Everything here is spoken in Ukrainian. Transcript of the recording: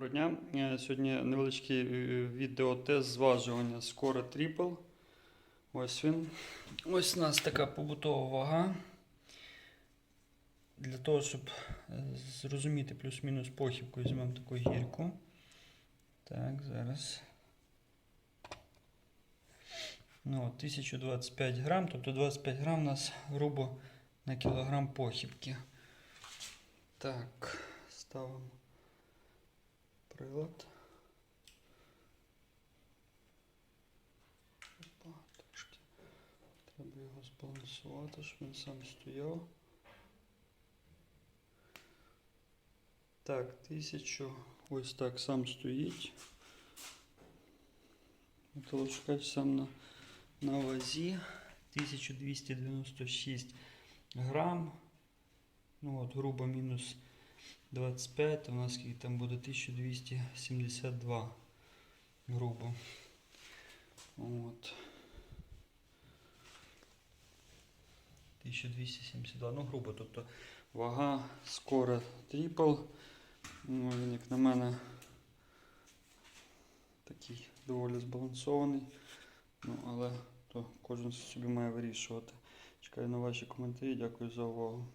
Доброго дня. Е, Сьогодні невеличкий е, відеотест зважування скоро трипл. Ось він. Ось у нас така побутова вага. Для того, щоб е, зрозуміти плюс-мінус похибку, візьмемо таку гірку. Так, зараз. Ну, 1025 грам, тобто 25 грам у нас грубо на кілограм похибки. Так, ставимо прилад. Опа, трошки. Треба його збалансувати, щоб він сам стояв. Так, тисячу. Ось так сам стоїть. Металошукач сам на, на вазі. 1296 грам. Ну от, грубо мінус 25, то у нас скільки там буде 1272 грубо. От. 1272, ну грубо, тобто вага скоро трипл. Ну, він, як на мене, такий доволі збалансований. Ну, але то кожен собі має вирішувати. Чекаю на ваші коментарі. Дякую за увагу.